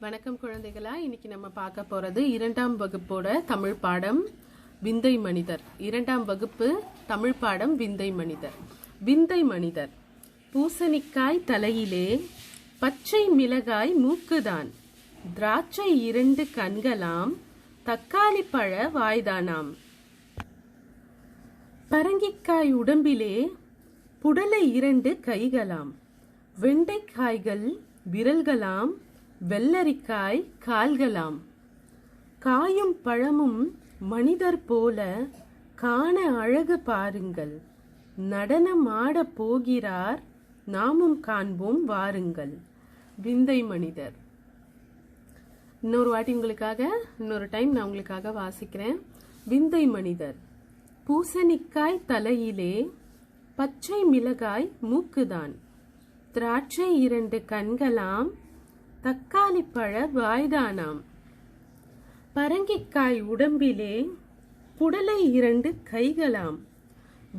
வணக்கம் குழந்தைகளா. இன்னைக்கு நம்ம பார்க்க போறது இரண்டாம் வகுப்போட தமிழ் பாடம் விந்தை மனிதர். இரண்டாம் வகுப்பு தமிழ் பாடம் விந்தை மனிதர். விந்தை மனிதர் பூசணிக்காய் தலையிலே பச்சை மிளகாய் மூக்குதான். திராட்சை இரண்டு கண்களாம் தக்காளி பழ வாய்தானாம். பரங்கிக்காய் உடம்பிலே புடலை இரண்டு கைகளாம். வெண்டைக்காய்கள் விரல்களாம் வெள்ளரிக்காய் கால்களாம். காயும் பழமும் மனிதர் போல காண அழகு பாருங்கள். நடனம் ஆடப் போகிறார் நாமும் காண்போம் வாருங்கள். விந்தை மனிதர். இன்னொரு வாட்டி உங்களுக்காக இன்னொரு டைம் நான் உங்களுக்காக வாசிக்கிறேன். விந்தை மனிதர். பூசணிக்காய் தலையிலே பச்சை மிளகாய் மூக்குதான். திராட்சை இரண்டு கண்களாம் தக்காளி பழ வாய்தானாம். பரங்கிக்காய் உடம்பிலே புடலை இரண்டு கைகளாம்.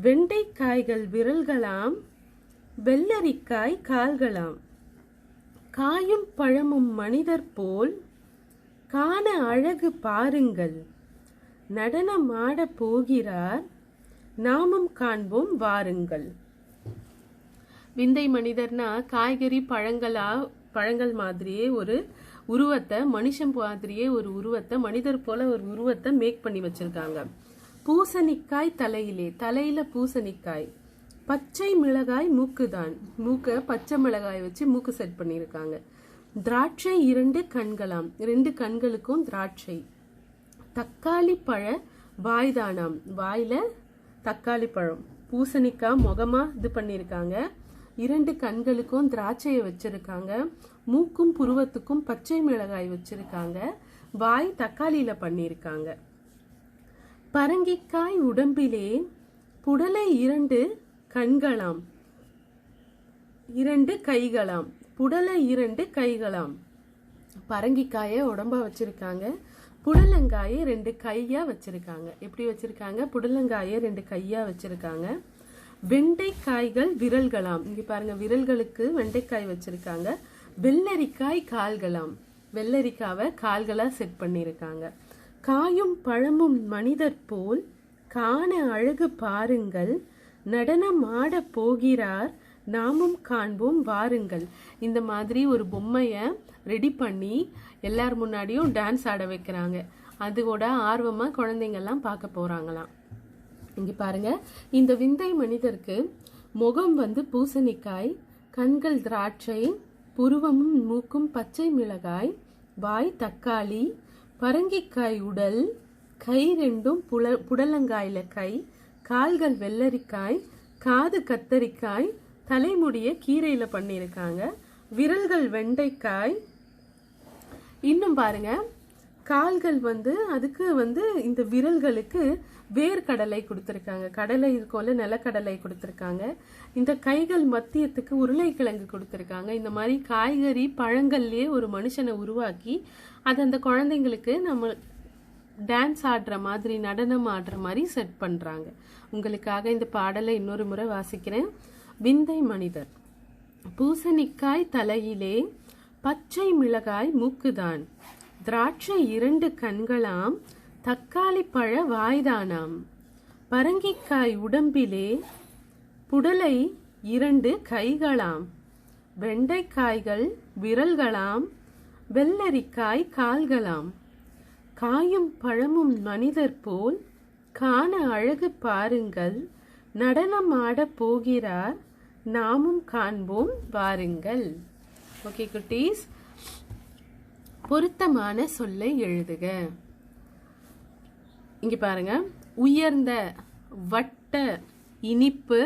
வெண்டைக்காய்கள் விரல்களாம் வெள்ளரிக்காய் கால்களாம். காயும் பழமும் மனிதர் போல் காண அழகு பாருங்கள். நடனம் ஆடப் போகிறார் நாமும் காண்போம் வாருங்கள். விந்தை மனிதர்னா காய்கறி பழங்களா பழங்கள் மாதிரியே ஒரு உருவத்தை மனுஷன் மாதிரியே ஒரு உருவத்தை மனிதர் போல ஒரு உருவத்தை மேக் பண்ணி வச்சிருக்காங்க. பூசணிக்காய் தலையிலே தலையில பூசணிக்காய். பச்சை மிளகாய் மூக்கு தான் மூக்கை பச்சை மிளகாய் வச்சு மூக்கு செட் பண்ணியிருக்காங்க. திராட்சை இரண்டு கண்களாம். ரெண்டு கண்களுக்கும் திராட்சை. தக்காளி பழ வாய்தானாம். வாயில தக்காளி பழம். பூசணிக்காய் முகமா இது பண்ணியிருக்காங்க. இரண்டு கண்களுக்கும் திராட்சையை வச்சிருக்காங்க. மூக்கும் புருவத்துக்கும் பச்சை மிளகாய் வச்சிருக்காங்க. வாய் தக்காளியில பண்ணியிருக்காங்க. பரங்கிக்காய் உடம்பிலே புடலை இரண்டு கண்களாம். இரண்டு கைகளாம். புடலை இரண்டு கைகளாம். பரங்கிக்காயை உடம்பா வச்சிருக்காங்க. புடலங்காயை ரெண்டு கையா வச்சிருக்காங்க. எப்படி வச்சிருக்காங்க? புடலங்காயை ரெண்டு கையா வச்சிருக்காங்க. வெண்டைக்காய்கள் விரல்களாம். இங்க பாருங்க விரல்களுக்கு வெண்டைக்காய் வச்சிருக்காங்க. வெள்ளரிக்காய் கால்களாம். வெள்ளரிக்காவை கால்களா செட் பண்ணியிருக்காங்க காயும் பழமும் மனிதர் போல் காண அழகு பாருங்கள். நடனம் ஆட போகிறார் நாமும் காண்போம் வாருங்கள். இந்த மாதிரி ஒரு பொம்மையை ரெடி பண்ணி எல்லார் முன்னாடியும் டான்ஸ் ஆட வைக்கிறாங்க. அதோட ஆர்வமாக குழந்தைங்கள்லாம் பார்க்க போகிறாங்களாம் இங்க பாருங்க. இந்த விந்தை மனிதருக்கு முகம் வந்து பூசணிக்காய் கண்கள் திராட்சை புருவமும் மூக்கும் பச்சை மிளகாய் வாய் தக்காளி பரங்கிக்காய் உடல் கை ரெண்டும் புல புடலங்காயில் கை கால்கள் வெள்ளரிக்காய் காது கத்தரிக்காய் தலைமுடிய கீரையில் பண்ணியிருக்காங்க. விரல்கள் வெண்டைக்காய். இன்னும் பாருங்கள் கால்கள் வந்து அதுக்கு வந்து இந்த விரல்களுக்கு வேர்க்கடலை கொடுத்துருக்காங்க. கடலை இருக்கோம்ல நிலக்கடலை கொடுத்துருக்காங்க. இந்த கைகள் மத்தியத்துக்கு உருளைக்கிழங்கு கொடுத்துருக்காங்க. இந்த மாதிரி காய்கறி பழங்கள்லயே ஒரு மனுஷனை உருவாக்கி அது அந்த குழந்தைங்களுக்கு நம்ம டான்ஸ் ஆடுற மாதிரி நடனம் ஆடுற மாதிரி செட் பண்ணுறாங்க உங்களுக்காக இந்த பாடலை இன்னொரு முறை வாசிக்கிறேன். விந்தை மனிதர் பூசணிக்காய் தலையிலே பச்சை மிளகாய் மூக்குதான். திராட்சை இரண்டு கண்களாம் தக்காளி பழ வாய்தானாம். பரங்கிக்காய் உடம்பிலே புடலை இரண்டு கைகளாம். வெண்டைக்காய்கள் விரல்களாம் வெள்ளரிக்காய் கால்களாம். காயும் பழமும் மனிதர் போல் காண அழகு பாருங்கள். நடனம் ஆடப் போகிறார். நாமும் காண்போம் வாருங்கள். ஓகே குட்டீஸ். பொருத்தமான சொல்லை எழுதுக. இங்க பாருங்க. உயர்ந்த வட்ட இனிப்பு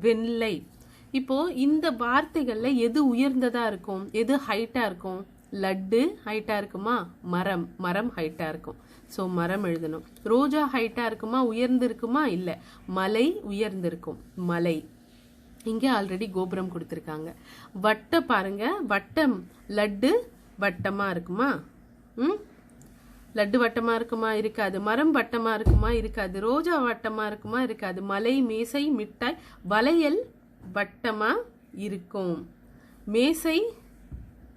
வெள்ளை இப்போ இந்த வார்த்தைகள்ல எது உயர்ந்ததா இருக்கும்? எது ஹைட்டா இருக்கும்? லட்டு ஹைட்டா இருக்குமா? மரம். மரம் ஹைட்டா இருக்கும். ஸோ மரம் எழுதணும். ரோஜா ஹைட்டா இருக்குமா? உயர்ந்து இருக்குமா இல்ல. மலை உயர்ந்திருக்கும். மலை. இங்கே ஆல்ரெடி கோபுரம் கொடுத்துருக்காங்க. வட்டம் பாருங்க. வட்டம் லட்டு வட்டமாக இருக்குமா? ம்? லட்டு வட்டமாக இருக்குமா? இருக்காது. மரம் வட்டமாக இருக்குமா? இருக்காது. ரோஜா வட்டமாக இருக்குமா? இருக்காது. மலை மேசை மிட்டாய் வளையல் வட்டமாக இருக்கும். மேசை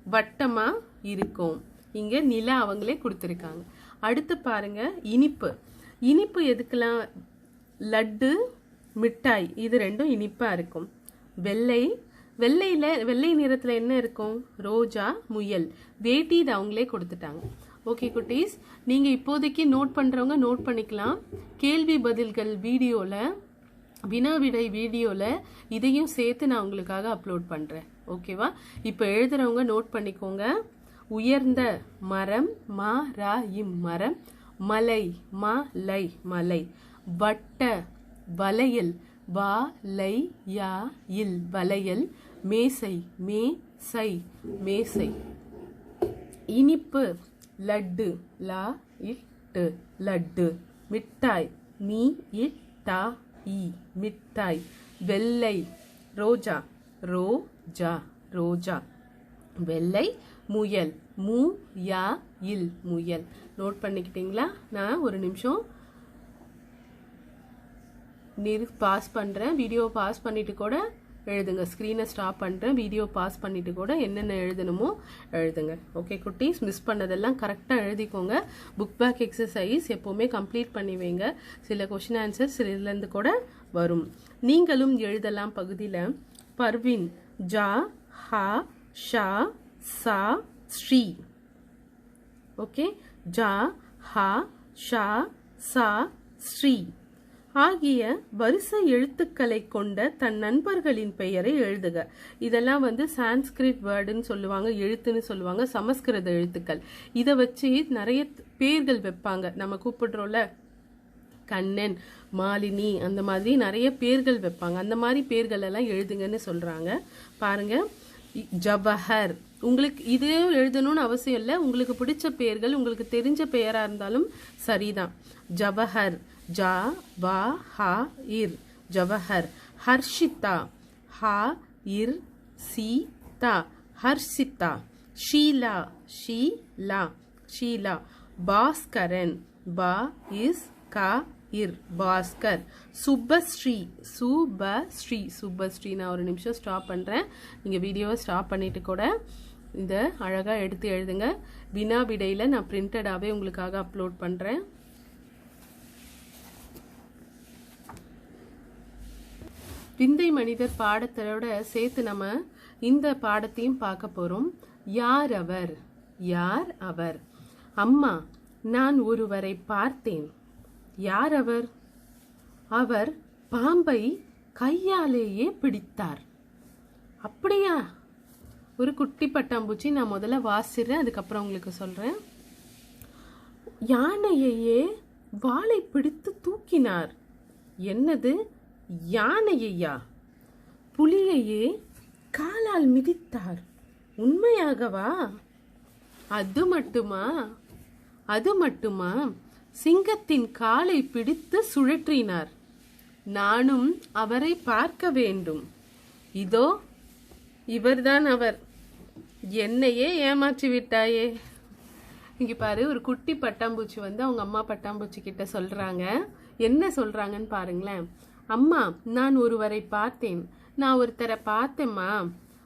வட்டமாக இருக்கும். இங்கே நிலா அவங்களே கொடுத்துருக்காங்க. அடுத்து பாருங்க இனிப்பு. இனிப்பு எதுக்கெல்லாம்? லட்டு மிட்டாய் இது ரெண்டும் இனிப்பாக இருக்கும். வெள்ளை வெள்ளையில் வெள்ளை நிறத்தில் என்ன இருக்கும்? ரோஜா முயல். வேட்டி இது அவங்களே கொடுத்துட்டாங்க. ஓகே குட்டீஸ். நீங்கள் இப்போதைக்கு நோட் பண்ணுறவங்க நோட் பண்ணிக்கலாம். கேள்வி பதில்கள் வீடியோவில் வினா விடை வீடியோவில் இதையும் சேர்த்து நான் உங்களுக்காக அப்லோட் பண்ணுறேன் ஓகேவா இப்போ எழுதுகிறவங்க நோட் பண்ணிக்கோங்க. உயர்ந்த மரம் மா ரா இம் மரம். மலை மா லை மலை. வட்ட வளையல் வா லை யா இல் வளையல். மேசை மே சை மேசை. இனிப்பு லட்டு லா இட்டு லட்டு. மிட்டாய் மீ இட்டா இ மிட்டாய் வெள்ளை ரோஜா. ரோஜா ரோஜா. வெள்ளை முயல். மு யா இல் முயல். நோட் பண்ணிக்கிட்டீங்களா? நான் ஒரு நிமிஷம் நிறு பாஸ் பண்ணுறேன் வீடியோ பாஸ் பண்ணிட்டு கூட எழுதுங்க. ஸ்க்ரீனை ஸ்டாப் பண்ணுறேன் வீடியோ பாஸ் பண்ணிவிட்டு கூட என்னென்ன எழுதணுமோ எழுதுங்க. ஓகே குட்டீஸ்? மிஸ் பண்ணதெல்லாம் கரெக்டாக எழுதிக்கோங்க. புக் பேக் எக்ஸசைஸ் எப்போவுமே கம்ப்ளீட் பண்ணி வைங்க. சில கொஷின் ஆன்சர்ஸ் இதுலேருந்து கூட வரும். நீங்களும் எழுதலாம் பகுதியில் பர்வின் ஜா ஹா ஷா சா ஸ்ரீ. ஓகே ஜா ஹா ஷா சா ஸ்ரீ. ஆகிய வரிசை எழுத்துக்களை கொண்ட தன் நண்பர்களின் பெயரை எழுதுக. இதெல்லாம் வந்து சான்ஸ்கிரிட் வேர்டுன்னு சொல்லுவாங்க எழுத்துன்னு சொல்லுவாங்க சமஸ்கிருத எழுத்துக்கள். இதை வச்சு நிறைய பேர்கள் வைப்பாங்க. நம்ம கூப்பிடுறோம்ல கண்ணன் மாலினி அந்த மாதிரி நிறைய பேர்கள் வைப்பாங்க. அந்த மாதிரி பேர்கள் எல்லாம் எழுதுங்கன்னு சொல்றாங்க. பாருங்க ஜவஹர். உங்களுக்கு இதே எழுதணும்னு அவசியம் இல்லை. உங்களுக்கு பிடிச்ச பெயர்கள் உங்களுக்கு தெரிஞ்ச பெயராக இருந்தாலும் சரிதான். ஜவஹர். ஜா வா ஹா இர் ஜவஹர். ஹர்ஷிதா ஹா இர் சி தா. ஹர்ஷிதா ஷீலா ஷீலா. ஷீலா. பாஸ்கரன். பா இஸ் கா இர். பாஸ்கர். சுபஸ்ரீ சுபஸ்ரீ. சுபஸ்ரீ நான் ஒரு நிமிஷம் ஸ்டாப் பண்ணுறேன் நீங்கள் வீடியோவை ஸ்டாப் பண்ணிட்டு கூட இந்த அழகாக எடுத்து எழுதுங்க. வினா விடையில் நான் பிரிண்டடாகவே உங்களுக்காக அப்லோட் பண்ணுறேன் விந்தை மனிதர் பாடத்தோட சேர்த்து நம்ம இந்த பாடத்தையும் பார்க்க போகிறோம் யார் அவர்? யார் அவர்? அம்மா நான் ஒருவரை பார்த்தேன். யார் அவர்? அவர் பாம்பை கையாலேயே பிடித்தார். அப்படியா? ஒரு குட்டி பட்டாம்பூச்சி நான் முதல்ல வாசிடுறேன் அதுக்கப்புறம் உங்களுக்கு சொல்கிறேன் யானையையே வாளை பிடித்து தூக்கினார். என்னது? யானையா புலியையே காலால் மிதித்தார். உண்மையாகவா? அது மட்டுமா? அது மட்டுமா? சிங்கத்தின் காலை பிடித்து சுழற்றினார். நானும் அவரை பார்க்க வேண்டும். இதோ இவர்தான் அவர். என்னையே ஏமாற்றி விட்டாயே. இங்கே பாரு ஒரு குட்டி பட்டாம்பூச்சி வந்து அவங்க அம்மா பட்டாம்பூச்சி கிட்ட சொல்கிறாங்க என்ன சொல்கிறாங்கன்னு பாருங்களேன். அம்மா நான் ஒருவரை பார்த்தேன். நான் ஒருத்தரை பார்த்தேம்மா.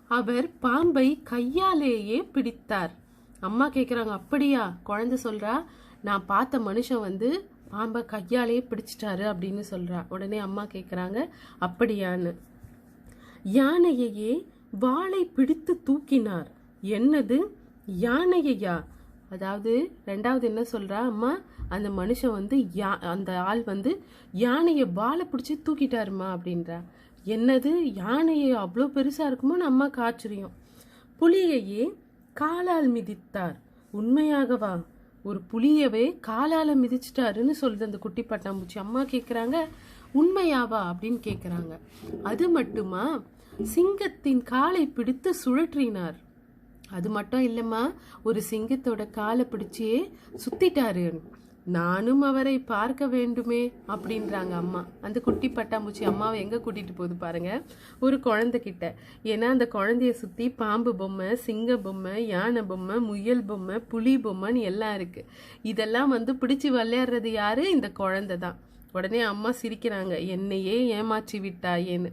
அவர் பாம்பை கையாலேயே பிடித்தார். அம்மா கேட்குறாங்க அப்படியா? குழந்தை சொல்கிறா நான் பார்த்த மனுஷன் வந்து பாம்பை கையாலேயே பிடிச்சிட்டாரு அப்படின்னு சொல்கிறா உடனே அம்மா கேட்குறாங்க அப்படியான்னு. யானையையே வாளை பிடித்து தூக்கினார். என்னது? யானையையா? அதாவது ரெண்டாவது என்ன சொல்கிறா அம்மா அந்த மனுஷன் வந்து யா அந்த ஆள் வந்து யானையை வாழை பிடிச்சி தூக்கிட்டாருமா அப்படின்றா. என்னது? யானையை அவ்வளோ பெருசாக இருக்குமோன்னு அம்மாக்கு ஆச்சரியம் புலியையே காலால் மிதித்தார். உண்மையாகவா? ஒரு புலியவே காலால் மிதிச்சிட்டாருன்னு சொல்லுது அந்த குட்டி பட்டாம்பூச்சி. அம்மா கேட்குறாங்க உண்மையாவா? அப்படின்னு கேட்குறாங்க அது மட்டுமா? சிங்கத்தின் காலை பிடித்து சுழற்றினார். அது மட்டும் இல்லைம்மா ஒரு சிங்கத்தோட காலை பிடிச்சி சுத்திட்டாரு. நானும் அவரை பார்க்க வேண்டுமே அப்படின்றாங்க அம்மா. அந்த குட்டி பட்டாம்பூச்சி அம்மாவை எங்கே கூட்டிகிட்டு போகுது பாருங்க? ஒரு குழந்தை கிட்ட. ஏன்னா அந்த குழந்தைய சுற்றி பாம்பு பொம்மை சிங்க பொம்மை யானை பொம்மை முயல் பொம்மை புலி பொம்மைன்னு எல்லாம் இருக்குது இதெல்லாம் வந்து பிடிச்சி விளையாடுறது யார்? இந்த குழந்தை தான் உடனே அம்மா சிரிக்கிறாங்க. என்னையே ஏமாற்றி விட்டாயேன்னு.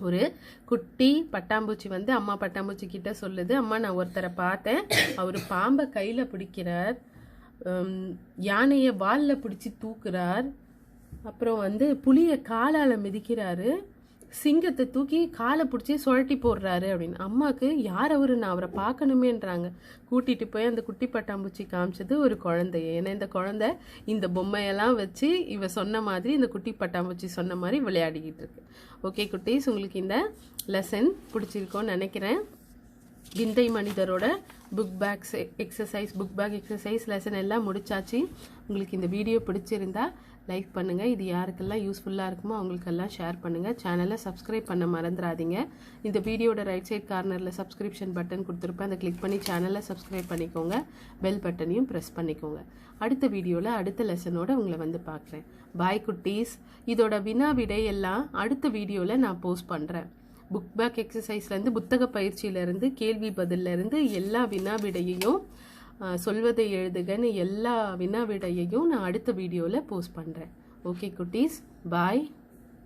ஒரு குட்டி பட்டாம்பூச்சி வந்து அம்மா பட்டாம்பூச்சி கிட்ட சொல்லுது. அம்மா நான் ஒருத்தரை பார்த்தேன். அவர் பாம்பை கையில் பிடிக்கிறார். யானையை வாலில் பிடிச்சி தூக்குறார். அப்புறம் வந்து புளியை காலால் மிதிக்கிறாரு. சிங்கத்தை தூக்கி காலை பிடிச்சி சுழட்டி போடுறாரு அப்படின்னு. அம்மாவுக்கு யார் அவரு? நான் அவரை பார்க்கணுமேன்றாங்க. கூட்டிகிட்டு போய் அந்த குட்டி பட்டாம்பூச்சி காமிச்சது ஒரு குழந்தைய. ஏன்னா இந்த குழந்தை இந்த பொம்மையெல்லாம் வச்சு இவ சொன்ன மாதிரி இந்த குட்டி பட்டாம்பூச்சி சொன்ன மாதிரி விளையாடிக்கிட்டு இருக்கு. ஓகே குட்டீஸ் உங்களுக்கு இந்த லெசன் பிடிச்சிருக்கோன்னு நினைக்கிறேன். விந்தை மனிதரோட book backs exercise book back exercise lesson எல்லாம் முடிச்சாச்சு. உங்களுக்கு இந்த வீடியோ பிடிச்சிருந்தா லைக் பண்ணுங்கள் இது யாருக்கெல்லாம் யூஸ்ஃபுல்லாக இருக்குமோ அவங்களுக்கெல்லாம் ஷேர் பண்ணுங்கள் சேனலை சப்ஸ்கிரைப் பண்ண மறந்துடாதீங்க. இந்த வீடியோட ரைட் சைட் கார்னரில் சப்ஸ்கிரிப்ஷன் பட்டன் கொடுத்துருப்பேன். அதை கிளிக் பண்ணி சேனலை சப்ஸ்கிரைப் பண்ணிக்கோங்க. பெல் பட்டனையும் ப்ரெஸ் பண்ணிக்கோங்க. அடுத்த வீடியோவில் அடுத்த லெசனோட உங்களை வந்து பார்க்குறேன். பாய் குட்டீஸ். இதோட வினா விடை எல்லாம் அடுத்த வீடியோவில் நான் போஸ்ட் பண்ணுறேன் புக் பேக் எக்ஸசைஸ்லேருந்து புத்தக பயிற்சியிலேருந்து கேள்வி பதில்லேருந்து எல்லா வினா விடையையும் சொல்வதை எழுதுகன்னு எல்லா வினா விடையையும் நான் அடுத்த வீடியோவில் போஸ்ட் பண்ணுறேன் ஓகே குட்டீஸ். பாய்